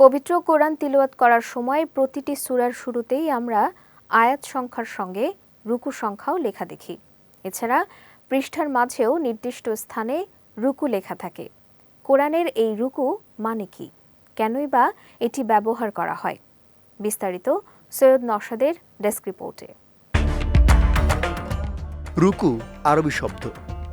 পবিত্র কোরআন তিলওয়াত করার সময় প্রতিটি সুরার শুরুতেই আমরা আয়াত সংখ্যার সঙ্গে রুকু সংখ্যাও লেখা দেখি। এছাড়া পৃষ্ঠার মাঝেও নির্দিষ্ট স্থানে রুকু লেখা থাকে। কোরআনের এই রুকু মানে কি? কেনই বা এটি ব্যবহার করা হয়? বিস্তারিত সৈয়দ নসাদের ডেস্ক রিপোর্টে। রুকু আরবি শব্দ।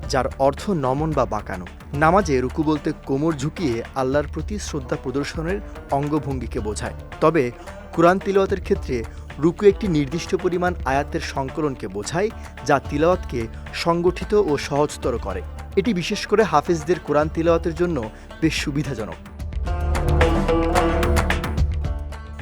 যার অর্থ নমন বা বাঁকানো। নামাজে রুকু বলতে কোমর ঝুঁকিয়ে আল্লাহর প্রতি শ্রদ্ধা প্রদর্শনের অঙ্গভঙ্গিকে বোঝায়। তবে কোরআন তিলওয়াতের ক্ষেত্রে রুকু একটি নির্দিষ্ট পরিমাণ আয়াতের সংকলনকে বোঝায়, যা তিলাওয়াতকে সংগঠিত ও সহজতর করে। এটি বিশেষ করে হাফেজদের কোরআন তিলাওয়াতের জন্য বেশ সুবিধাজনক।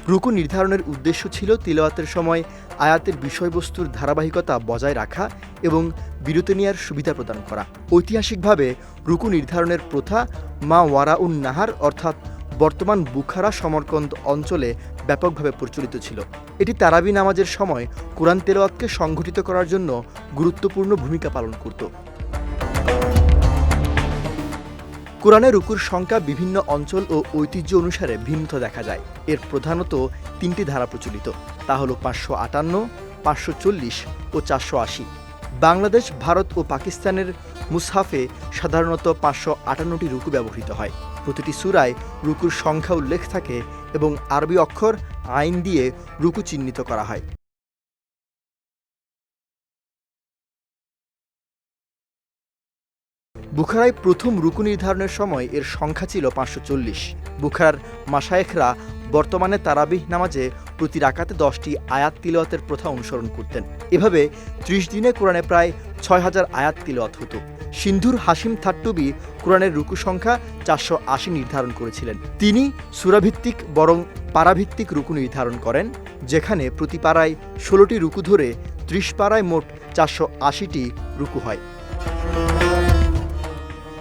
রুকু নির্ধারণের উদ্দেশ্য ছিল তিলাওয়াতের সময় আয়াতের বিষয়বস্তুর ধারাবাহিকতা বজায় রাখা এবং বিরতি নেওয়ার সুবিধা প্রদান করা। ঐতিহাসিকভাবে রুকু নির্ধারণের প্রথা মা ওয়ারাউন নাহার অর্থাৎ বর্তমান বুখারা সমরকন্দ অঞ্চলে ব্যাপকভাবে প্রচলিত ছিল। এটি তারাবি নামাজের সময় কোরআন তেলাওয়াতকে সংঘটিত করার জন্য গুরুত্বপূর্ণ ভূমিকা পালন করত। কোরআনে রুকুর সংখ্যা বিভিন্ন অঞ্চল ও ঐতিহ্য অনুসারে ভিন্নতা দেখা যায়। এর প্রধানত তিনটি ধারা প্রচলিত। তা হল পাঁচশো আটান্ন, পাঁচশো চল্লিশ ও চারশো আশি। বাংলাদেশ, ভারত ও পাকিস্তানের মুসহাফে সাধারণত পাঁচশো আটান্নটি রুকু ব্যবহৃত হয়। প্রতিটি সুরায় রুকুর সংখ্যা উল্লেখ থাকে এবং আরবি অক্ষর আইন দিয়ে রুকু চিহ্নিত করা হয়। বুখারায় প্রথম রুকু নির্ধারণের সময় এর সংখ্যা ছিল পাঁচশো চল্লিশ। বুখারার মাসায়েখরা বর্তমানে তারাবিহ নামাজে প্রতি রাকাতে দশটি আয়াত তিলওয়াতের প্রথা অনুসরণ করতেন। এভাবে ত্রিশ দিনে কোরআনে প্রায় ছয় হাজার আয়াত তিলওয়াত হতো। সিন্ধুর হাসিম থাট্টুবি কোরআনের রুকু সংখ্যা চারশো আশি নির্ধারণ করেছিলেন। তিনি সুরাভিত্তিক বরং পারাভিত্তিক রুকু নির্ধারণ করেন, যেখানে প্রতি পাড়ায় ষোলোটি রুকু ধরে ত্রিশ পাড়ায় মোট চারশো আশিটি রুকু হয়।